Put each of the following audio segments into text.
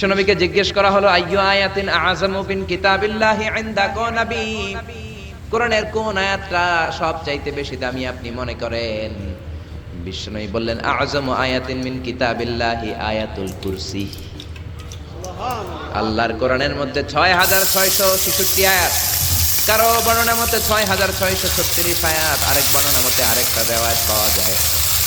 বিশ্বনবীকে জিজ্ঞেস করা হলো, আইয়ু আয়াতিন আযামু বিন কিতাবিল্লাহি ইনদা নবী? কোরআনের কোন আয়াতটা সবচাইতে বেশি দামি আপনি মনে করেন? বিশ্বনবী বললেন আযমু আয়াতিন মিন কিতাবিল্লাহি আয়াতুল কুরসি। আল্লাহর কোরআনের মধ্যে ছয় হাজার ছয়শো ছেষট্টি আয়াত। কারও বর্ণনা মতে ছয় হাজার ছয়শো ছত্রিশ আয়াত, আরেক বর্ণনা মতে আরেকটা রেওয়ায়ত পাওয়া যায়।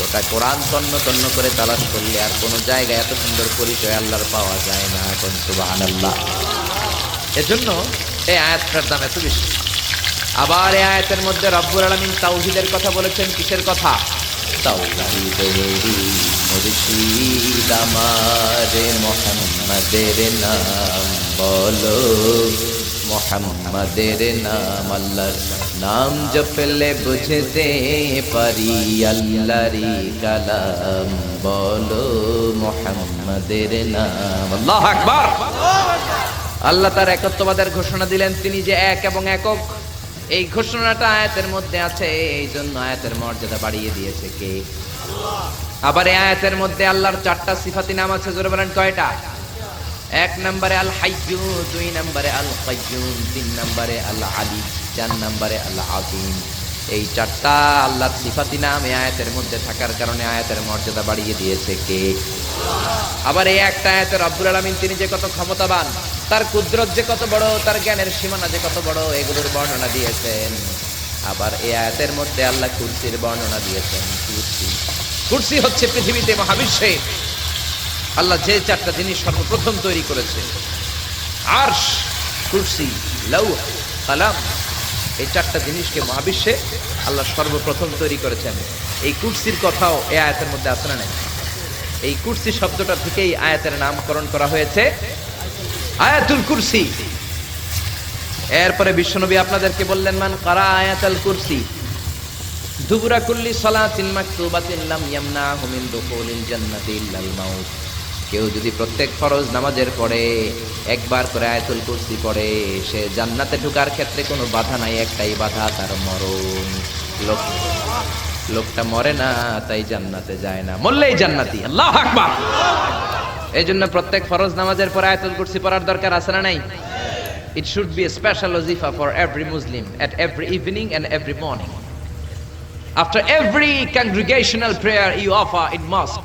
গোটা কোরআন তন্ন তন্ন করে তালাশ করলে আর কোনো জায়গায় এত সুন্দর পরিচয় আল্লাহর পাওয়া যায় না কোন সুবহানাল্লাহ। এজন্য এই আয়াতটার দাম এত বেশি। আবার এই আয়াতের মধ্যে রব্বুল আলামিন তাওহীদের কথা বলেছেন, কিসের কথা? মুর্শিদ আমার নাম বলো। মোহাম্মদের নাম আল্লাহর নাম জপলে বুঝতে পারি আল্লাহরি কালাম। বলো মোহাম্মদের নাম। আল্লাহ আকবার। আল্লাহ তার একত্ববাদের ঘোষণা দিলেন, তিনি যে এক এবং একক। এই ঘোষণাটা আয়াতের মধ্যে আছে, এই জন্য আয়াতের মর্যাদা বাড়িয়ে দিয়েছে কে? আবার এই আয়াতের মধ্যে আল্লাহর চারটা সিফাতি নাম আছে, জোরে বলেন কয়টা? এক নম্বরে আল হাইয়ু দুই নম্বরে আল কাইয়ুম তিন নম্বরে আল আলী চার নম্বরে আল আযীম এই চারটা আল্লাহর সিফাতি নাম এই আয়াতের মধ্যে থাকার কারণে আয়াতের মর্যাদা বাড়িয়ে দিয়েছে কে? আবার এই একটা আয়াতে রব্বুল আলামিন তিনি যে কত ক্ষমতাবান, তার কুদরত যে কত বড়, তার জ্ঞানের সীমানা যে কত বড়, এগুলোর বর্ণনা দিয়েছেন। আবার এই আয়াতের মধ্যে আল্লাহ কুরসির বর্ণনা দিয়েছেন। কুরসি কুরসি হচ্ছে পৃথিবীতে মহাবিশ্বে। আল্লাহ যে চারটা জিনিস সর্বপ্রথম তৈরি করেছে। আরশ, কুরসি লৌহ কালাম, এই চারটা জিনিসকে মহাবিশ্বে আল্লাহ সর্বপ্রথম তৈরি করেছেন। এই কুরসির কথাও এ আয়াতের মধ্যে আছে না নাই? এই কুরসি শব্দটা থেকেই আয়াতের নামকরণ করা হয়েছে। আয়াতুল কুরসি। এরপরে বিশ্বনবী আপনাদেরকে বললেন, মান কারা আয়াতাল কুরসি? দুবুরা কুল্লি সালাতিন মাকতুবাতিন লাম ইয়ামনাহু মিন দুখুলিল জান্নাতি ইল্লাল মাউত। কেউ যদি প্রত্যেক ফরজ নামাজের পরে একবার করে আয়াতুল কুরসি পড়ে, সে জান্নাতে ঢোকার ক্ষেত্রে কোনো বাধা নাই, একটাই বাধা, তার মরণ। লোক লোকটা মরে না, তাই জান্নাতে যায় না। মরলেই জান্নাতি, আল্লাহ আকবার। এই জন্য প্রত্যেক ফরজ নামাজের পরে আয়াতুল কুরসি পড়ার দরকার আছে না নাই? It should be a special ওজিফা for every Muslim at every evening and every morning after every congregational prayer you offer in mosque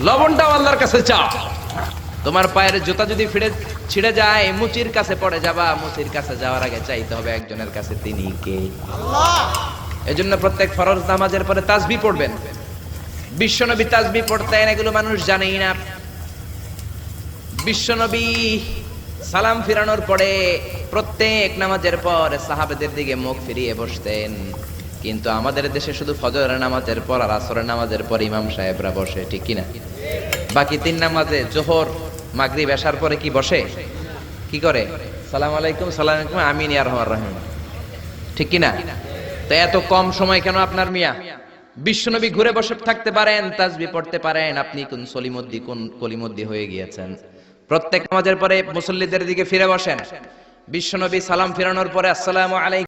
লবণটাও আল্লাহর কাছে চাও। তোমার পায়ের জুতা যদি ফিরে ছিঁড়ে যায় মুচির কাছে পড়ে যাবা। মুচির কাছে যাওয়ার আগে চাইতে হবে একজনের কাছে তিনি কে। এজন্য প্রত্যেক ফরজ নামাজের পরে তাসবি পড়বেন। বিশ্বনবী তাজবি পড়তেন এগুলো মানুষ জানেই না। বিশ্বনবী সালাম ফিরানোর পরে প্রত্যেক নামাজের পর সাহাবেদের দিকে মুখ ফিরিয়ে বসতেন। কিন্তু আমাদের দেশে শুধু ফজরের নামাজের পর আর আসরের নামাজের পর ইমাম সাহেবরা বসে, ঠিক কিনা? বাকি তিন নামাজে জোহর, মাগরিব, এশার পরে কি বসে? কি করে? সালাম আলাইকুম সালাম আলাইকুম, আমিন ইয়ার রহমান রহিম। ঠিক কিনা? তো এত কম সময় কেন আপনার মিয়া? বিশ্বনবী ঘুরে বসে থাকতে পারেন, তাজবি পড়তে পারেন, আপনি কোন সলিমদ্দি, কোন কলিমদ্দি হয়ে গিয়েছেন? প্রত্যেক নামাজের পরে মুসল্লিদের দিকে ফিরে বসেন। বিশ্বনবী সালাম ফিরানোর পরে আসসালামু আলাইকুম।